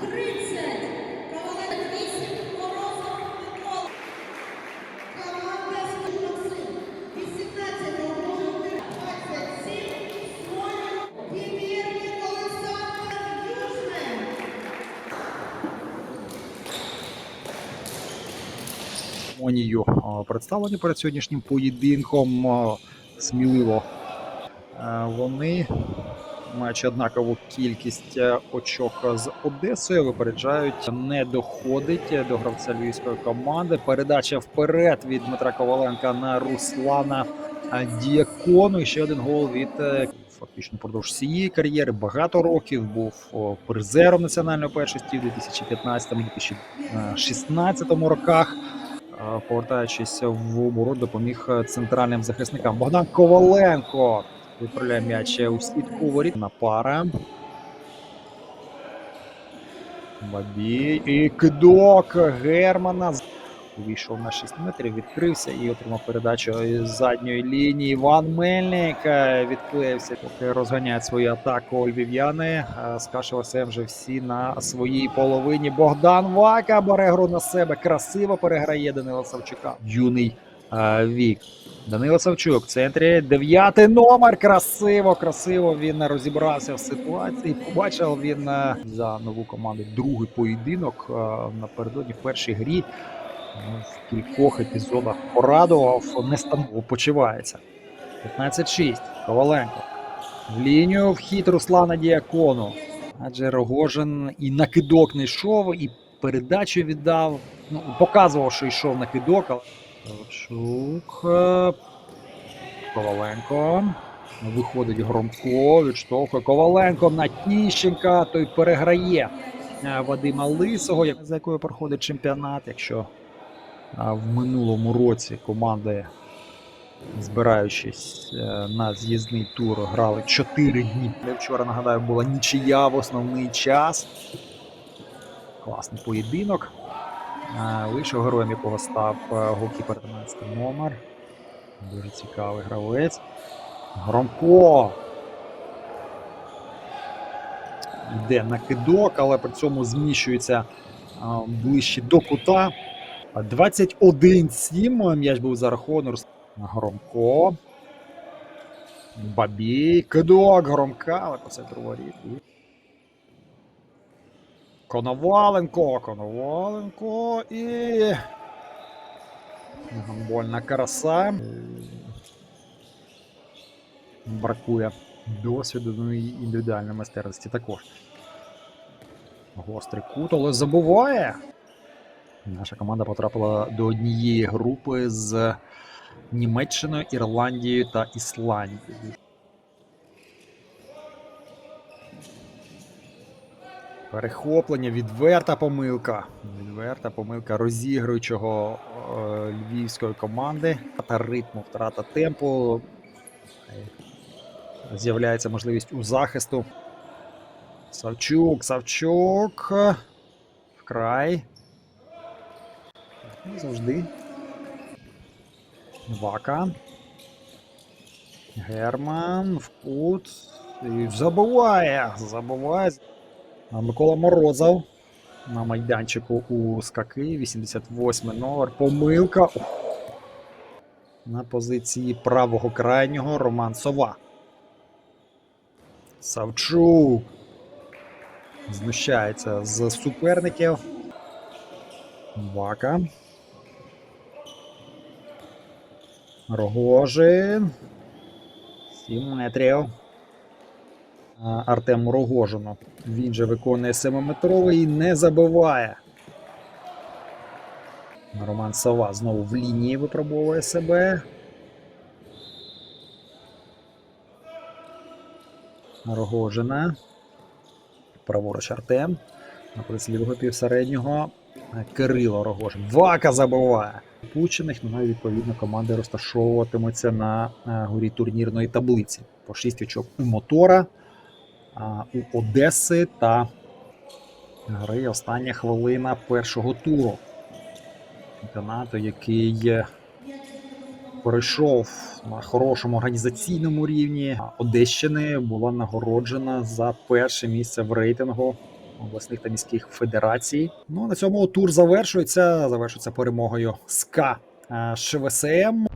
30. Ковалець 8. Морозов Микола. Команда Максим. 18. Морозов 27. Смолін Дімєрник Олександр Южний. церемонію а, представлені перед сьогоднішнім поєдинком. Сміливо Е, вони, маючи однакову кількість е, очок з Одесою, випереджають, не доходить до гравця львівської команди. Передача вперед від Дмитра Коваленка на Руслана е, Діакону. І ще один гол від е, фактично впродовж всієї кар'єри. Багато років був призером національної першості в 2015-2016 роках. Е, Повертаючись в оборот, допоміг е, центральним захисникам. Богдан Коваленко відправляє м'яч у сітку воріт на пара. Бабій і кидок Германа. Вийшов на 6 метрів, відкрився і отримав передачу із задньої лінії. Іван Мельник е, відклеївся. Поки розганяють свою атаку львів'яни. е, З вже всі на своїй половині. Богдан Вака бере гру на себе. Красиво переграє Данила Савчука. Юний е, вік. Данило Савчук в центрі. Дев'ятий номер. Красиво, красиво він розібрався в ситуації. Побачив він е, за нову команду другий поєдинок е, напередодні в першій грі. Ну, В кількох епізодах порадував, не станово почувається. 15-6. Коваленко. В лінію вхід Руслана Діакону. Адже Рогожин і на кидок не йшов, і передачу віддав. Ну, показував, що йшов на кидок. Е, Коваленко. Виходить Громко, відштовхує Коваленко на Тіщенка. Той переграє е, Вадима Лисого, за якою проходить чемпіонат. Якщо в минулому році команди, збираючись е, на з'їзний тур, грали 4 дні. Вчора, нагадаю, була нічия в основний час. Класний поєдинок. Вийшов героєм, якого став е, голкіпер 13 номер. Дуже цікавий гравець. Громко. Йде на кидок, але при цьому зміщується ближче до кута. 21-7 м'яч був зарахований. Громко. Бабій. Кидок Громка, але по центру воріт. Коноваленко, Коноваленко і. Гандбольна краса. Бракує досвіду, ну і індивідуальної майстерності також. Гострий кут, але забуває. Наша команда потрапила до однієї групи з Німеччиною, Ірландією та Ісландією. Перехоплення, відверта помилка. Відверта помилка розігруючого е, львівської команди. Втрата ритму, втрата темпу. З'являється можливість у захисту. Савчук, Савчук. Вкрай. Ну, Завжди. Вака. Герман в кут. І забуває. Забуває. Микола Морозов на майданчику у скаки. 88 номер. Помилка. На позиції правого крайнього Роман Сова. Савчук. Знущається з суперників. Вака. Рогожин. 7 метрів. Артему Рогожину. Він же виконує 7-метровий і не забиває. Роман Сова знову в лінії випробовує себе. Рогожина. Праворуч Артем. На лівого півсереднього. Кирило Рогожин. Вака забиває. Пучених, ну і відповідно команди розташовуватимуться на е, горі турнірної таблиці. По 6 очок у мотора, у Одеси та гри остання хвилина першого туру. Чемпіонату, який пройшов на хорошому організаційному рівні. Одещини була нагороджена за перше місце в рейтингу обласних та міських федерацій. Ну на цьому тур завершується. Завершується перемогою СКА е, ШВСМ.